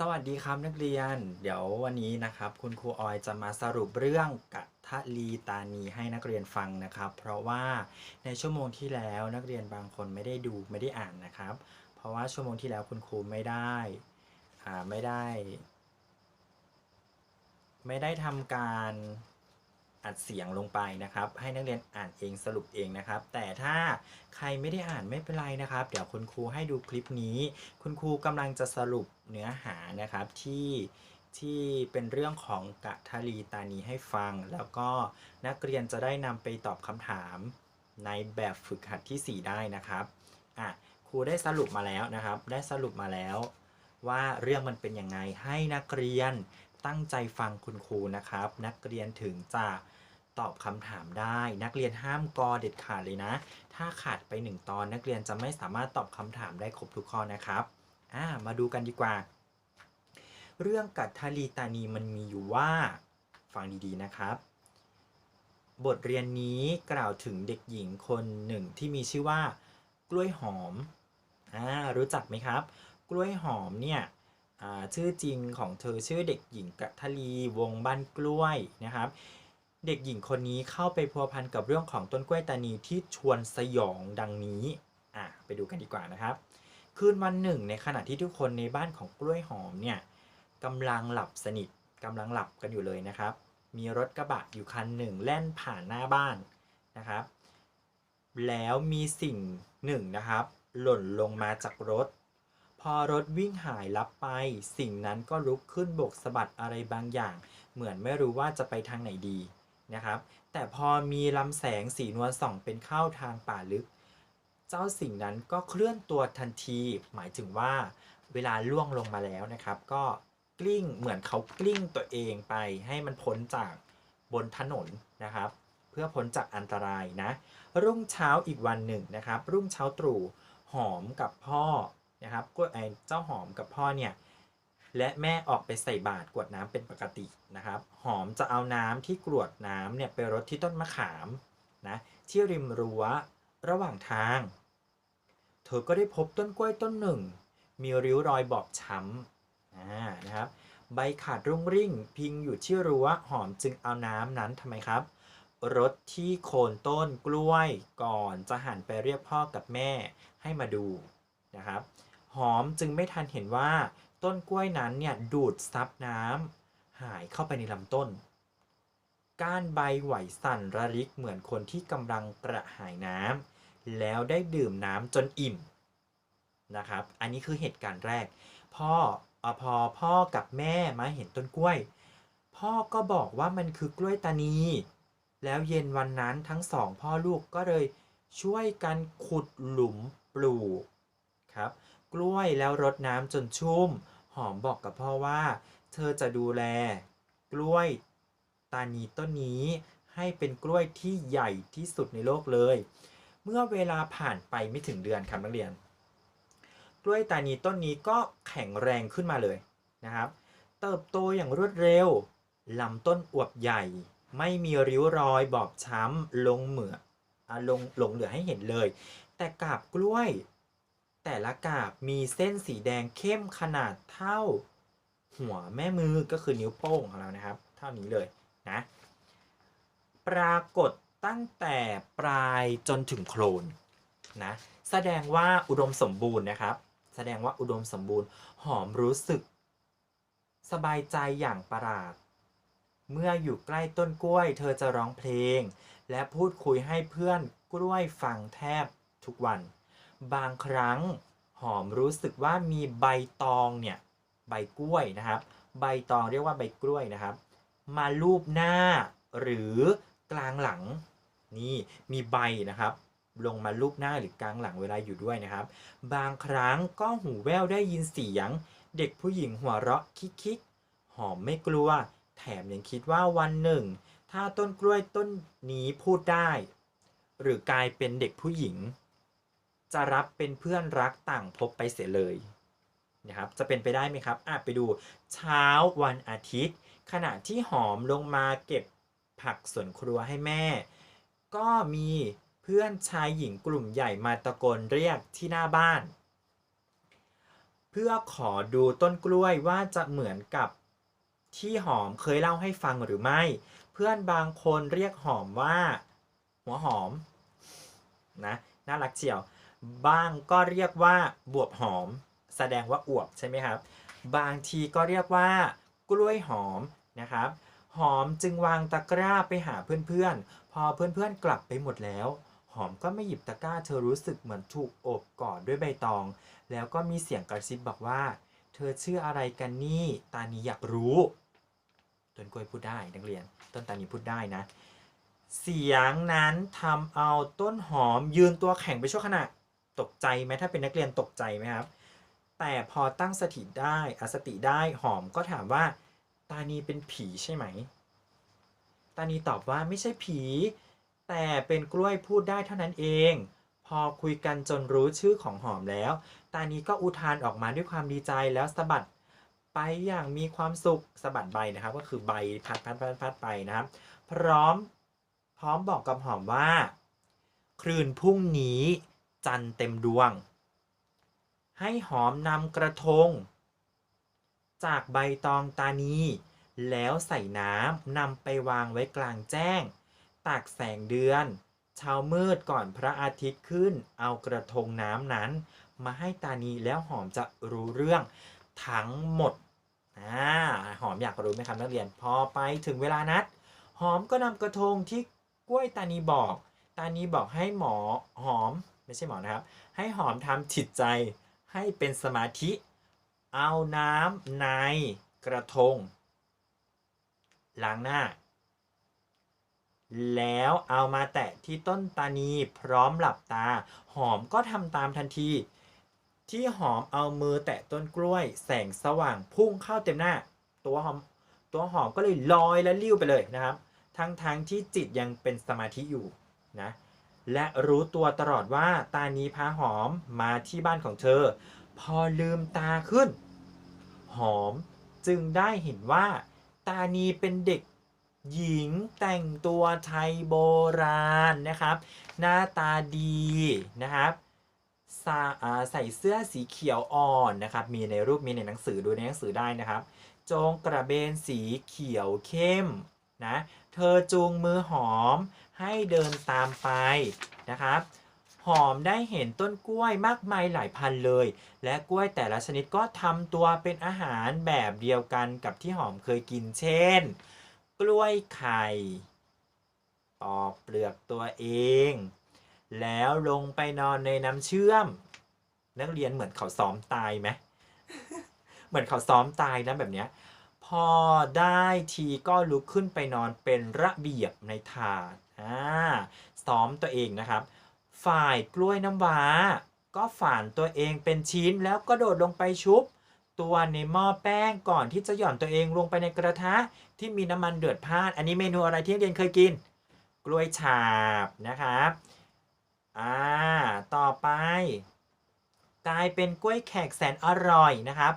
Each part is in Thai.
สวัสดีครับนักเรียน เดี๋ยววันนี้นะครับ คุณครูออยจะมาสรุปเรื่องกัทลีตานีให้นักเรียนฟังนะครับ เพราะว่าในชั่วโมงที่แล้วนักเรียนบางคนไม่ได้ดูไม่ได้อ่านนะครับ เพราะว่าชั่วโมงที่แล้วคุณครูไม่ได้อ่าไม่ได้ ไม่ได้ทำการ อัดเสียงลงไปนะครับ ให้นักเรียนอ่านเองสรุปเองนะครับ แต่ถ้าใครไม่ได้อ่านไม่เป็นไรนะครับ เดี๋ยวคุณครูให้ดูคลิปนี้ คุณครูกำลังจะสรุปเนื้อหานะครับที่ที่เป็นเรื่องของกะทะลีตานีให้ฟัง แล้วก็นักเรียนจะได้นำไปตอบคำถามในแบบฝึกหัดทีสี่ 4 ได้นะครับอะครูได้สรุปมาแล้วนะครับ ได้สรุปมาแล้ว ว่าเรื่องมันเป็นยังไงให้นักเรียนตั้งใจฟังคุณครูนะครับ นักเรียนถึงจะ ตอบคำถามได้ นักเรียนห้ามกอเด็ดขาดเลยนะ ถ้าขาดไปหนึ่งตอนนักเรียนจะไม่สามารถตอบคำถามได้ครบทุกข้อนะครับอ่ามาดูกันดีกว่า เรื่องกัตทลีตานีมันมีอยู่ว่าฟังดีๆนะครับ บทเรียนนี้กล่าวถึงเด็กหญิงคนหนึ่งที่มีชื่อว่า กล้วยหอมอ่ารู้จักไหมครับ กล้วยหอมเนี่ยชื่อจริงของเธอชื่อเด็กหญิงกัตทลีวงบ้านกล้วยนะครับ เด็กหญิงคนนี้เข้าไปพัวพันกับเรื่องของต้นกล้วยตานีที่ชวนสยองดังนี้ อะไปดูกันดีกว่านะครับ คืนวันหนึ่ง ในขณะที่ทุกคนในบ้านของกล้วยหอมเนี่ยกำลังหลับสนิทกำลังหลับกันอยู่เลยนะครับ มีรถกระบะอยู่คันหนึ่งแล่นผ่านหน้าบ้านนะครับ แล้วมีสิ่งหนึ่งนะครับ หล่นลงมาจากรถ พอรถวิ่งหายลับไป สิ่งนั้นก็ลุกขึ้นโบกสะบัดอะไรบางอย่าง เหมือนไม่รู้ว่าจะไปทางไหนดี นะครับ แต่พอมีลำแสงสีนวลส่องเป็นเข้าทางป่าลึก เจ้าสิ่งนั้นก็เคลื่อนตัวทันที หมายถึงว่าเวลาล่วงลงมาแล้วนะครับ ก็กลิ้งเหมือนเขากลิ้งตัวเองไปให้มันพ้นจากบนถนนนะครับ เพื่อพ้นจากอันตรายนะ รุ่งเช้าอีกวันหนึ่งนะครับ รุ่งเช้าตรู่หอมกับพ่อนะครับก็ไอเจ้าหอมกับพ่อเนี่ย และแม่ออกไปใส่บาตรกวดน้ำเป็นปกตินะครับ หอมจะเอาน้ำที่กรวดน้ำเนี่ยไปรดที่ต้นมะขามนะที่ริมรั้วระหว่างทาง เธอก็ได้พบต้นกล้วยต้นหนึ่ง มีริ้วรอยบอบช้ำนะครับ ใบขาดรุ่งริ่งพิงอยู่ที่รั้วหอมจึงเอาน้ำนั้นทำไมครับรดที่โคนต้นกล้วยก่อนจะหันไปเรียกพ่อกับแม่ให้มาดูนะครับ หอมจึงไม่ทันเห็นว่า ต้นกล้วยนั้นเนี่ยดูดซับน้ำหายเข้าไปในลำต้น ก้านใบไหวสั่นระริกเหมือนคนที่กำลังกระหายน้ำแล้วได้ดื่มน้ำจนอิ่มนะครับ อันนี้คือเหตุการณ์แรก พ่ออพอพ่อกับแม่มาเห็นต้นกล้วย พ่อก็บอกว่ามันคือกล้วยตานี แล้วเย็นวันนั้นทั้งสองพ่อลูกก็เลยช่วยกันขุดหลุมปลูกครับ กล้วยแล้วรดน้ำจนชุ่ม หอมบอกกับพ่อว่า เธอจะดูแล กล้วยตานีต้นนี้ให้เป็นกล้วยที่ใหญ่ที่สุดในโลกเลย เมื่อเวลาผ่านไปไม่ถึงเดือนครับนักเรียน กล้วยตานีต้นนี้ก็แข็งแรงขึ้นมาเลยนะครับ เติบโตอย่างรวดเร็วลำต้นอวบใหญ่ ไม่มีริ้วรอยบอบช้ำลงเหมือลงหลงเหลือให้เห็นเลย แต่กาบกล้วย แต่ละกาบมีเส้นสีแดงเข้มขนาดเท่า หัวแม่มือก็คือนิ้วโป้งของเรานะครับ เท่านี้เลยนะปรากฏตั้งแต่ปลายจนถึงโคลนนะแสดงว่าอุดมสมบูรณ์นะครับ แสดงว่าอุดมสมบูรณ์หอมรู้สึก สบายใจอย่างประหลาด เมื่ออยู่ใกล้ต้นกล้วย เธอจะร้องเพลง และพูดคุยให้เพื่อนกล้วยฟังแทบทุกวัน บางครั้งหอมรู้สึกว่ามีใบตองเนี่ยใบกล้วยนะครับ ใบตองเรียกว่าใบกล้วยนะครับ มาลูบหน้าหรือกลางหลังนี่มีใบนะครับ ลงมาลูบหน้าหรือกลางหลังเวลาอยู่ด้วยนะครับ บางครั้งก็หูแว่วได้ยินเสียง เด็กผู้หญิงหัวเราะคิกๆหอมไม่กลัว แถมยังคิดว่าวันหนึ่ง ถ้าต้นกล้วยต้นนี้พูดได้ หรือกลายเป็นเด็กผู้หญิง จะรับเป็นเพื่อนรักต่างพบไปเสียเลยนะครับจะเป็นไปได้ไหมครับอะไปดูเช้าวันอาทิตย์ ขณะที่หอมลงมาเก็บผักสวนครัวให้แม่ ก็มีเพื่อนชายหญิงกลุ่มใหญ่มาตะโกนเรียกที่หน้าบ้าน เพื่อขอดูต้นกล้วยว่าจะเหมือนกับที่หอมเคยเล่าให้ฟังหรือไม่ เพื่อนบางคนเรียกหอมว่า หัวหอมนะน่ารักเชียว บ้างก็เรียกว่าบวบหอม แสดงว่าอวบใช่ไหมครับ บางทีก็เรียกว่า กล้วยหอมนะครับ หอมจึงวางตะกร้าไปหาเพื่อนๆ พอเพื่อนๆกลับไปหมดแล้ว หอมก็ไม่หยิบตะกร้าเธอรู้สึกเหมือนถูกโอบกอดด้วยใบตอง แล้วก็มีเสียงกระซิบบอกว่า เธอชื่ออะไรกันนี่ ตานีอยากรู้ต้นกล้วยพูดได้นักเรียน ต้นตานีพูดได้นะ เสียงนั้นทำเอาต้นหอมยืนตัวแข็งไปชั่วขณะ ตกใจไหมถ้าเป็นนักเรียนตกใจไหมครับ แต่พอตั้งสติได้อสติได้หอมก็ถามว่า ตานีเป็นผีใช่ไหม ตานีตอบว่าไม่ใช่ผี แต่เป็นกล้วยพูดได้เท่านั้นเอง พอคุยกันจนรู้ชื่อของหอมแล้ว ตานีก็อุทานออกมาด้วยความดีใจแล้วสะบัดไปอย่างมีความสุขสะบัดใบนะครับ ก็คือใบพัดพัดพัดพัดไปนะครับ พร้อมพร้อมบอกกับหอมว่า คลื่นพรุ่งนี้ จันทร์เต็มดวง ให้หอมนำกระทง จากใบตองตานี แล้วใส่น้ำนำไปวางไว้กลางแจ้ง ตากแสงเดือนเช้ามืดก่อนพระอาทิตย์ขึ้น เอากระทงน้ำนั้น มาให้ตานีแล้วหอมจะรู้เรื่องทั้งหมดอ่าหอมอยากรู้ไหมครับนักเรียน พอไปถึงเวลานัด หอมก็นำกระทงที่กล้วยตานีบอก ตานีบอกให้หมอหอม ไม่ใช่หมอนะครับ ให้หอมทำจิตใจให้เป็นสมาธิ เอาน้ำในกระทง ล้างหน้า แล้วเอามาแตะที่ต้นตานีพร้อมหลับตา หอมก็ทำตามทันที ที่หอมเอามือแตะต้นกล้วย แสงสว่างพุ่งเข้าเต็มหน้า ตัวหอมตัวหอมก็เลยลอยและลิ้วไปเลยนะครับ ทั้งทั้งที่จิตยังเป็นสมาธิอยู่นะ และรู้ตัวตลอดว่าตานีพาหอมมาที่บ้านของเธอ พอลืมตาขึ้น หอมจึงได้เห็นว่า ตานีเป็นเด็กหญิงแต่งตัวไทยโบราณนะครับ หน้าตาดีนะครับใส่เสื้อสีเขียวอ่อนนะครับ มีในรูปมีในหนังสือดูในหนังสือได้นะครับ จงกระเบนสีเขียวเข้ม นะ เธอจูงมือหอมให้เดินตามไปนะครับ หอมได้เห็นต้นกล้วยมากมายหลายพันเลย และกล้วยแต่ละชนิดก็ทำตัวเป็นอาหารแบบเดียวกันกับที่หอมเคยกินเช่น กล้วยไข่ปอกเปลือกตัวเอง แล้วลงไปนอนในน้ำเชื่อม นักเรียนเหมือนเขาซ้อมตายไหม เหมือนเขาซ้อมตายนะแบบเนี้ย พอได้ทีก็ลุกขึ้นไปนอนเป็นระเบียบในถาดอ่าซ้อมตัวเองนะครับ ฝ่ายกล้วยน้ำว้า ก็ฝานตัวเองเป็นชิ้นแล้วก็โดดลงไปชุบ ตัวในหม้อแป้งก่อนที่จะหย่อนตัวเองลงไปในกระทะที่มีน้ำมันเดือดพล่าน อันนี้เมนูอะไรที่นักเรียนเคยกิน กล้วยฉาบนะครับอ่าต่อไป กลายเป็นกล้วยแขกแสนอร่อยนะครับ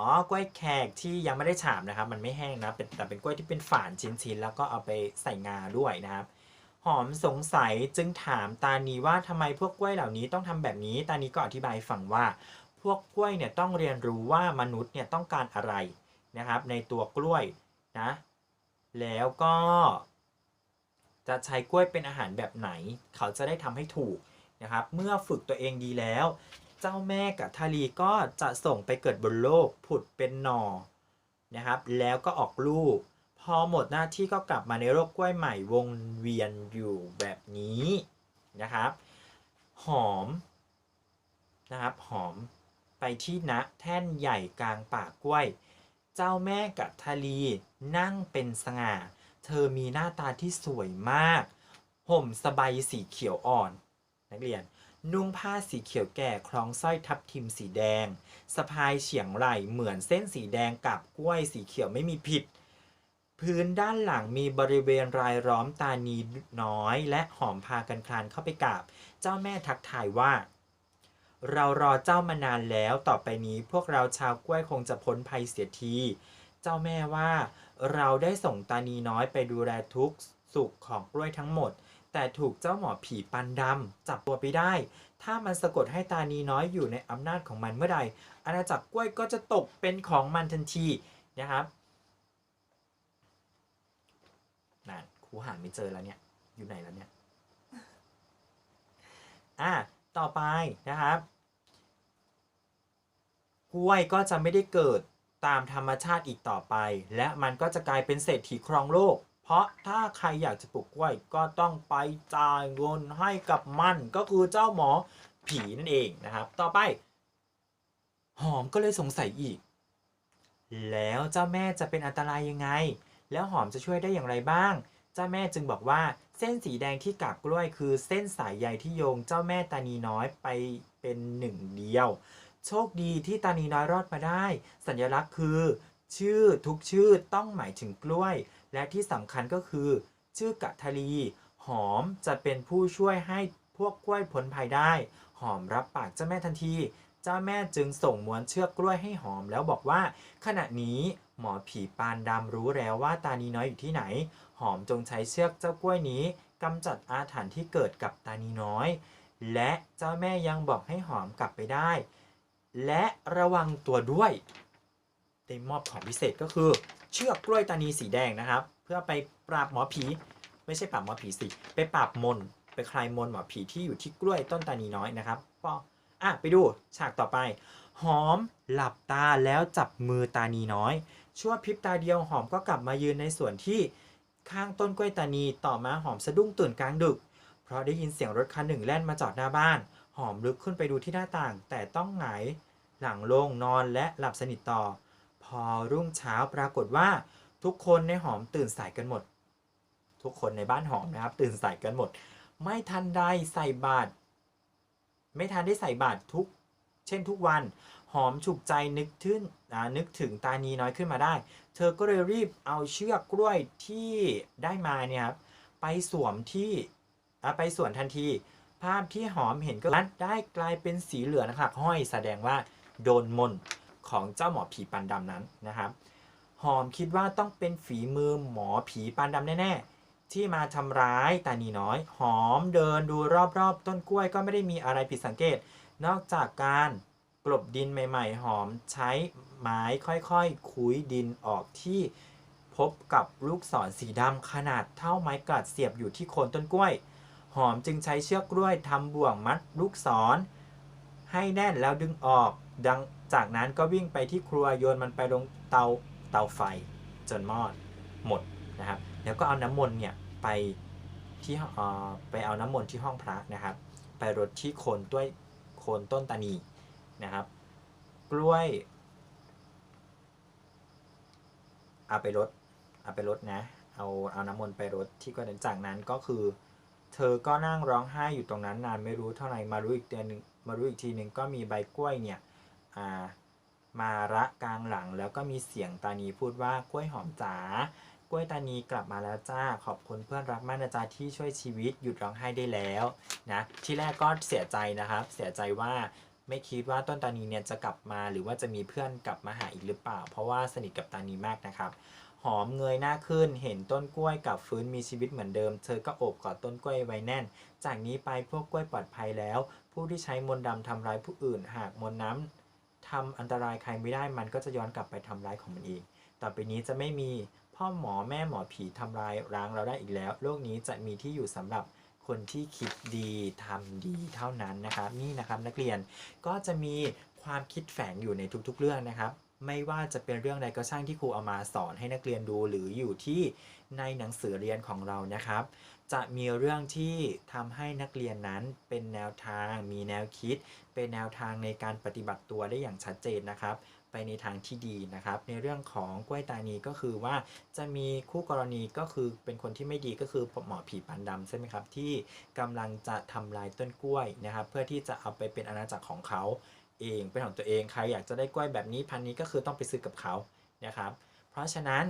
อ๋อกล้วยแขกที่ยังไม่ได้ฉาบนะครับ มันไม่แห้งนะเป็นแต่เป็นกล้วยที่เป็นฝานชิ้นๆแล้วก็เอาไปใส่งาด้วยนะครับ หอมสงสัยจึงถามตานีว่าทำไมพวกกล้วยเหล่านี้ต้องทำแบบนี้ ตานีก็อธิบายฟังว่า พวกกล้วยเนี่ยต้องเรียนรู้ว่ามนุษย์เนี่ยต้องการอะไรนะครับ ในตัวกล้วยนะแล้วก็จะใช้กล้วยเป็นอาหารแบบไหน เขาจะได้ทำให้ถูกนะครับ เมื่อฝึกตัวเองดีแล้ว เจ้าแม่กับทารีก็จะส่งไปเกิดบนโลกผุดเป็นหนอนะครับ แล้วก็ออกลูก พอหมดหน้าที่ก็กลับมาในโลกกล้วยใหม่วงเวียนอยู่แบบนี้นะครับ หอมนะครับหอมไปที่ณแท่นใหญ่กลางป่ากล้วย เจ้าแม่กับทารีนั่งเป็นสง่า เธอมีหน้าตาที่สวยมาก ห่มสบายสีเขียวอ่อน นักเรียน นุ่งผ้าสีเขียวแก่คล้องสร้อยทับทิมสีแดง สะพายเฉียงไหลเหมือนเส้นสีแดงกับกล้วยสีเขียวไม่มีผิด พื้นด้านหลังมีบริเวณรายล้อมตานีน้อย และหอมพากันคลานเข้าไปกราบ เจ้าแม่ทักทายว่า เรารอเจ้ามานานแล้วต่อไปนี้พวกเราชาวกล้วยคงจะพ้นภัยเสียที เจ้าแม่ว่า เราได้ส่งตานีน้อยไปดูแลทุกสุขของกล้วยทั้งหมด แต่ถูกเจ้าหมอผีปันดำจับตัวไปได้ ถ้ามันสะกดให้ตานีน้อยอยู่ในอำนาจของมันเมื่อใด อาณาจักรกล้วยก็จะตกเป็นของมันทันทีนะครับนั่นครูหาไม่เจอแล้วเนี่ย อยู่ไหนแล้วเนี่ยอะต่อไปนะครับ กล้วยก็จะไม่ได้เกิดตามธรรมชาติอีกต่อไป และมันก็จะกลายเป็นเศรษฐีครองโลก เพราะถ้าใครอยากจะปลูกกล้วยก็ต้องไปจ่ายเงินให้กับมันก็คือเจ้าหมอผีนั่นเองนะครับ ต่อไป หอมก็เลยสงสัยอีก แล้วเจ้าแม่จะเป็นอันตรายยังไง แล้วหอมจะช่วยได้อย่างไรบ้าง เจ้าแม่จึงบอกว่าเส้นสีแดงที่กาบกล้วย คือเส้นสายใยที่โยงเจ้าแม่ตานีน้อยไปเป็นหนึ่งเดียว โชคดีที่ตานีน้อยรอดมาได้ สัญลักษณ์คือ ชื่อทุกชื่อต้องหมายถึงกล้วย และที่สำคัญก็คือ ชื่อกะทะลี หอมจะเป็นผู้ช่วยให้พวกกล้วยพ้นภัยได้ หอมรับปากเจ้าแม่ทันที เจ้าแม่จึงส่งม้วนเชือกกล้วยให้หอมแล้วบอกว่า ขณะนี้หมอผีปานดำรู้แล้วว่าตานีน้อยอยู่ที่ไหน หอมจงใช้เชือกเจ้ากล้วยนี้กำจัดอาถรรพ์ที่เกิดกับตานีน้อย และเจ้าแม่ยังบอกให้หอมกลับไปได้ และระวังตัวด้วยได้มอบของพิเศษก็คือ เชือกกล้วยตานีสีแดงนะครับ เพื่อไปปราบหมอผี ไม่ใช่ปราบหมอผีสิไปปราบมนไปคลายมนหมอผีที่อยู่ที่กล้วยต้นตานีน้อยนะครับปออะไปดูฉากต่อไป หอมหลับตาแล้วจับมือตานีน้อย ชั่วพริบตาเดียวหอมก็กลับมายืนในส่วนที่ข้างต้นกล้วยตานีต่อมาหอมสะดุ้งตื่นกลางดึก เพราะได้ยินเสียงรถคันหนึ่งแล่นมาจอดหน้าบ้าน หอมลุกขึ้นไปดูที่หน้าต่าง แต่ต้องหงายหลังลงนอนและหลับสนิทต่อ พอรุ่งเช้าปรากฏว่าทุกคนในหอมตื่นสายกันหมด ทุกคนในบ้านหอมนะครับ ตื่นสายกันหมด ไม่ทันใดใส่บาตรไม่ทันได้ใส่บาตรทุก เช่นทุกวันหอมฉุกใจนึกถึงนึกถึงตานีน้อยขึ้นมาได้ เธอก็เลยรีบเอาเชือกกล้วยที่ได้มาเนี่ยครับไปสวมที่ไปสวนทันที ภาพที่หอมเห็นก็ได้กลายเป็นสีเหลืองนะครับห้อยแสดงว่าโดนมน ของเจ้าหมอผีปานดำนั้นนะครับหอมคิดว่าต้องเป็นฝีมือหมอผีปานดำแน่ๆ ที่มาทำร้ายตานีน้อย หอมเดินดูรอบๆ ต้นกล้วยก็ไม่ได้มีอะไรผิดสังเกต นอกจากการกลบดินใหม่ๆ หอมใช้ไม้ค่อยๆคุยดินออกที่พบกับลูกศรสีดำขนาดเท่าไม้กลัดเสียบอยู่ที่โคนต้นกล้วย หอมจึงใช้เชือกกล้วยทำบ่วงมัดลูกศร ให้แน่นแล้วดึงออก ดังจากนั้นก็วิ่งไปที่ครัวโยนมันไปลงเตาเตาไฟจนมอดหมดนะครับแล้วก็เอาน้ำมนต์เนี่ยไปที่เออไปเอาน้ำมนต์ที่ห้องพระนะครับ ไปรดที่โคนต้วยโคนต้นตานีนะครับ กล้วยเอาไปรดเอาไปรดนะเอาเอาน้ำมนต์ไปรดที่ก็จากนั้นก็คือ เธอก็นั่งร้องไห้อยู่ตรงนั้นนานไม่รู้เท่าไหร่มารู้อีกเดือนหนึงมารู้อีกทีหนึ่งก็มีใบกล้วยเนี่ย มาระกลางหลัง แล้วก็มีเสียงตานีพูดว่ากล้วยหอมจ๋ากล้วยตานีกลับมาแล้วจ้า ขอบคุณเพื่อนรักมากนะจ๊ะที่ช่วยชีวิตหยุดร้องไห้ได้แล้วนะที่แรกก็เสียใจนะครับ เสียใจว่าไม่คิดว่าต้นตานีเนี่ยจะกลับมาหรือว่าจะมีเพื่อนกลับมาหาอีกหรือเปล่า เพราะว่าสนิทกับตานีมากนะครับ หอมเงยหน้าขึ้นเห็นต้นกล้วยกลับฟื้นมีชีวิตเหมือนเดิม เธอก็โอบกอดต้นกล้วยไว้แน่น จากนี้ไปพวกกล้วยปลอดภัยแล้ว ผู้ที่ใช้มนต์ดำทำร้ายผู้อื่นหากมนต์น้ำ ทำอันตรายใครไม่ได้มันก็จะย้อนกลับไปทำร้ายของมันเอง ต่อไปนี้จะไม่มีพ่อหมอแม่หมอผีทำลายร้างเราได้อีกแล้ว โลกนี้จะมีที่อยู่สำหรับคนที่คิดดีทำดีเท่านั้นนะครับนี่นะครับนักเรียนก็จะมีความคิดแฝงอยู่ในทุกๆเรื่องนะครับ ไม่ว่าจะเป็นเรื่องใดก็ช่างที่ครูเอามาสอนให้นักเรียนดูหรืออยู่ที่ในหนังสือเรียนของเรานะครับ จะมีเรื่องที่ทำให้นักเรียนนั้นเป็นแนวทาง มีแนวคิด เป็นแนวทางในการปฏิบัติตัวได้อย่างชัดเจนนะครับ ไปในทางที่ดีนะครับ ในเรื่องของกล้วยตานีก็คือว่าจะมีคู่กรณีก็คือเป็นคนที่ไม่ดีก็คือหมอผีปานดำใช่ไหมครับที่กำลังจะทำลายต้นกล้วยนะครับ เพื่อที่จะเอาไปเป็นอาณาจักรของเขาเองเป็นของตัวเองใครอยากจะได้กล้วยแบบนี้พันนี้ก็คือต้องไปซื้อกับเขานะครับ เพราะฉะนั้น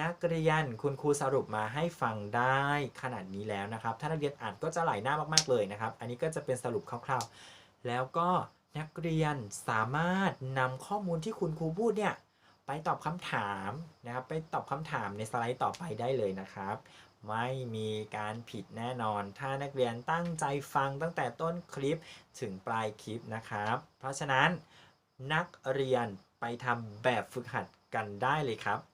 นักเรียนคุณครูสรุปมาให้ฟังได้ขนาดนี้แล้วนะครับ ถ้านักเรียนอ่านก็จะไหลหน้ามากๆเลยนะครับ อันนี้ก็จะเป็นสรุปคร่าวๆ แล้วก็นักเรียนสามารถนำข้อมูลที่คุณครูพูดเนี่ยไปตอบคำถามนะครับ ไปตอบคำถามในสไลด์ต่อไปได้เลยนะครับ ไม่มีการผิดแน่นอน ถ้านักเรียนตั้งใจฟังตั้งแต่ต้นคลิปถึงปลายคลิปนะครับ เพราะฉะนั้นนักเรียนไปทำแบบฝึกหัดกันได้เลยครับ